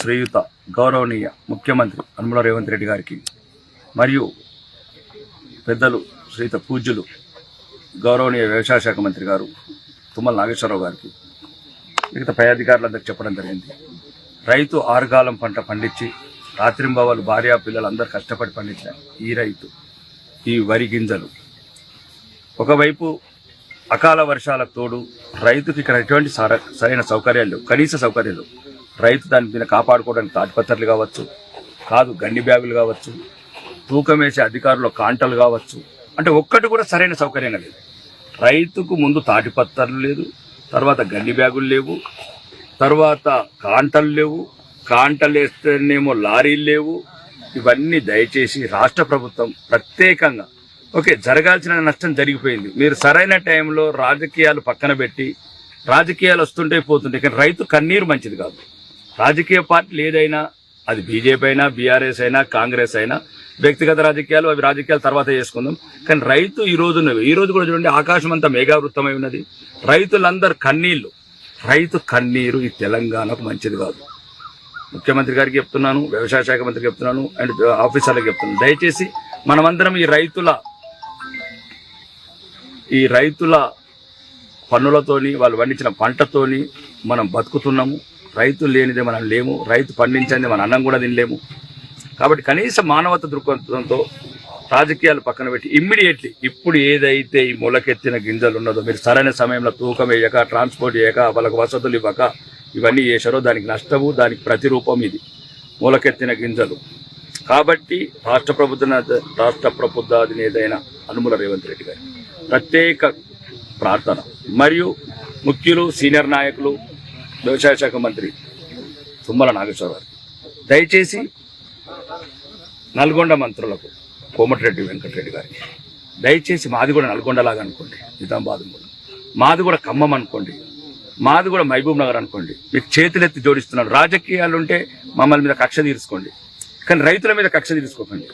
శ్రీయుత గౌరవనీయ ముఖ్యమంత్రి అనుమల రేవంత్ రెడ్డి గారికి మరియు పెద్దలు శ్రీయుత పూజ్యులు గౌరవనీయ వ్యవసాయ శాఖ మంత్రి గారు తుమ్మల నాగేశ్వరరావు గారికి మిగతా పై అధికారులందరికీ చెప్పడం జరిగింది. రైతు ఆరుగాలం పంట పండించి రాత్రింబవలు భార్య పిల్లలందరూ కష్టపడి పండించిన ఈ రైతు ఈ వరి గింజలు. ఒకవైపు అకాల వర్షాలకు తోడు రైతుకి ఇక్కడ ఎటువంటి సరైన సౌకర్యాలు లేవు. కనీస సౌకర్యాలు రైతు దాని మీద కాపాడుకోవడానికి తాటిపత్రలు కావచ్చు కాదు గండి బ్యాగులు కావచ్చు తూకం వేసే అధికారులు కాంటలు కావచ్చు. అంటే ఒక్కటి కూడా సరైన సౌకర్యంగా లేదు. రైతుకు ముందు తాటిపత్రలు లేదు తర్వాత గండి బ్యాగులు లేవు తర్వాత కాంటలు లేవు కాంటలు వేస్తేనేమో లారీలు లేవు. ఇవన్నీ దయచేసి రాష్ట్ర ప్రభుత్వం ప్రత్యేకంగా ఓకే జరగాల్సిన నష్టం జరిగిపోయింది. మీరు సరైన టైంలో రాజకీయాలు పక్కన పెట్టి రాజకీయాలు వస్తుంటే పోతుంటే కానీ రైతు కన్నీరు మంచిది కాదు. రాజకీయ పార్టీలు ఏదైనా అది బీజేపీ అయినా బీఆర్ఎస్ అయినా కాంగ్రెస్ అయినా వ్యక్తిగత రాజకీయాలు అవి రాజకీయాలు తర్వాత చేసుకుందాం. కానీ రైతు ఈ రోజు ఈ రోజు కూడా చూడండి ఆకాశం అంతా మేఘావృతమై ఉన్నది. రైతులందరూ కన్నీళ్ళు. రైతు కన్నీరు ఈ తెలంగాణకు మంచిది కాదు. ముఖ్యమంత్రి గారికి చెప్తున్నాను వ్యవసాయ శాఖ మంత్రికి చెప్తున్నాను అండ్ ఆఫీసర్లకు చెప్తున్నాను. దయచేసి మనమందరం ఈ రైతుల ఈ రైతుల పన్నులతోని వాళ్ళు పండించిన పంటతోని మనం బతుకుతున్నాము. రైతు లేనిదే మనం లేము రైతు పండించని మన అన్నం కూడా తినలేము. కాబట్టి కనీస మానవత దృక్పథంతో రాజకీయాలు పక్కన పెట్టి ఇమ్మీడియట్లీ ఇప్పుడు ఏదైతే ఈ మొలకెత్తిన గింజలు ఉన్నదో మీరు సరైన సమయంలో తూకం వేయక ట్రాన్స్పోర్ట్ చేయక వాళ్ళకు వసతులు ఇవ్వక ఇవన్నీ చేశారో దానికి నష్టము దానికి ప్రతిరూపం ఇది. మొలకెత్తిన గింజలు. కాబట్టి రాష్ట్ర ప్రభుత్వ రాష్ట్ర ప్రభుత్వ అధినేతైన అనుమల రేవంత్ రెడ్డి గారి ప్రత్యేక ప్రార్థన. మరియు ముఖ్యులు సీనియర్ నాయకులు వ్యవసాయ శాఖ మంత్రి తుమ్మల నాగేశ్వరరావు దయచేసి నల్గొండ మంత్రులకు కోమటిరెడ్డి వెంకటరెడ్డి గారికి దయచేసి మాది కూడా నల్గొండలాగా అనుకోండి నిజామాబాద్ కూడా మాది కూడా ఖమ్మం అనుకోండి మాది కూడా మహబూబ్ నగర్ అనుకోండి మీకు చేతులెత్తి జోడిస్తున్నాడు. రాజకీయాలుంటే మమ్మల్ని మీద కక్ష తీర్చుకోండి. కానీ రైతుల మీద కక్ష తీర్చుకోకండి.